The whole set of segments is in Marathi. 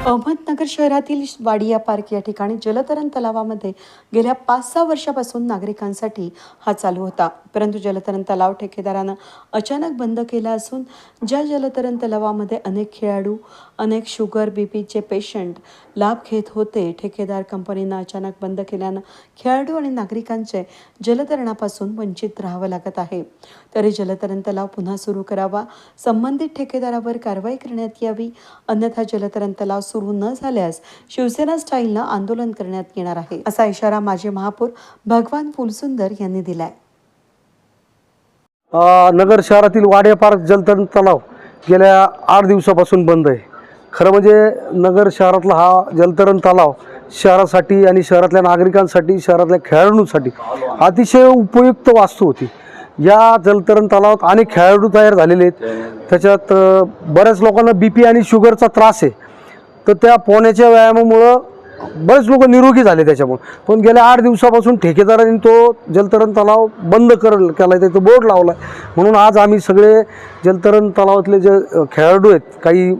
अहमदनगर शहरातील वाडिया पार्क या ठिकाणी जलतरण तलावामध्ये गेल्या पाच सहा वर्षापासून नागरिकांसाठी हा चालू होता. परंतु जलतरण तलाव ठेकेदारानं अचानक बंद केला असून ज्या जलतरण तलावामध्ये अनेक खेळाडू अनेक शुगर बीपीचे पेशंट लाभ घेत होते ठेकेदार कंपनीनं अचानक बंद केल्यानं खेळाडू आणि नागरिकांचे जलतरणापासून वंचित राहावं लागत आहे. तरी जलतरण तलाव पुन्हा सुरू करावा संबंधित ठेकेदारावर कारवाई करण्यात यावी अन्यथा जलतरण तलाव सुरू न झाल्यास शिवसेना स्टाईलनं आंदोलन करण्यात येणार आहे असा इशारा माजी महापौर भगवान फुलसुंदर यांनी दिलाय. नगर शहरातील वाडेपार्क पार्क जलतरण तलाव गेल्या आठ दिवसापासून बंद आहे. खरं म्हणजे नगर शहरातला हा जलतरण तलाव शहरासाठी आणि शहरातल्या नागरिकांसाठी शहरातल्या खेळाडूंसाठी अतिशय उपयुक्त वास्तू होती. या जलतरण तलावात अनेक खेळाडू तयार झालेले आहेत. त्याच्यात बऱ्याच लोकांना बी पी आणि शुगरचा त्रास आहे. तर त्या पोहण्याच्या व्यायामामुळं बरेच लोक निरोगी झाले त्याच्यामुळे. पण गेल्या आठ दिवसापासून ठेकेदारांनी तो जलतरण तलाव बंद कर केला आहे त्याचं बोर्ड लावला आहे म्हणून आज आम्ही सगळे जलतरण तलावातले जे खेळाडू आहेत काही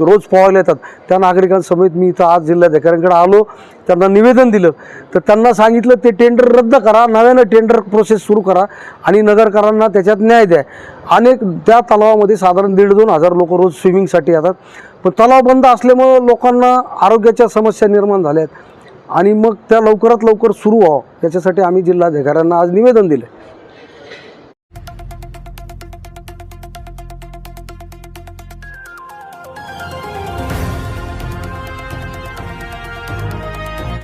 रोज पोहायला येतात त्या नागरिकांसमेत मी इथं आज जिल्हाधिकाऱ्यांकडे आलो त्यांना निवेदन दिलं. तर त्यांना सांगितलं ते टेंडर रद्द करा नव्यानं टेंडर प्रोसेस सुरू करा आणि नगरकरांना त्याच्यात न्याय द्या. अनेक त्या तलावामध्ये साधारण दीड दोन हजार लोक रोज स्विमिंगसाठी येतात. पण तलाव बंद असल्यामुळं लोकांना आरोग्याच्या समस्या निर्माण झाल्या आहेत आणि मग त्या लवकरात लवकर सुरू व्हावं याच्यासाठी आम्ही जिल्हाधिकाऱ्यांना आज निवेदन दिलं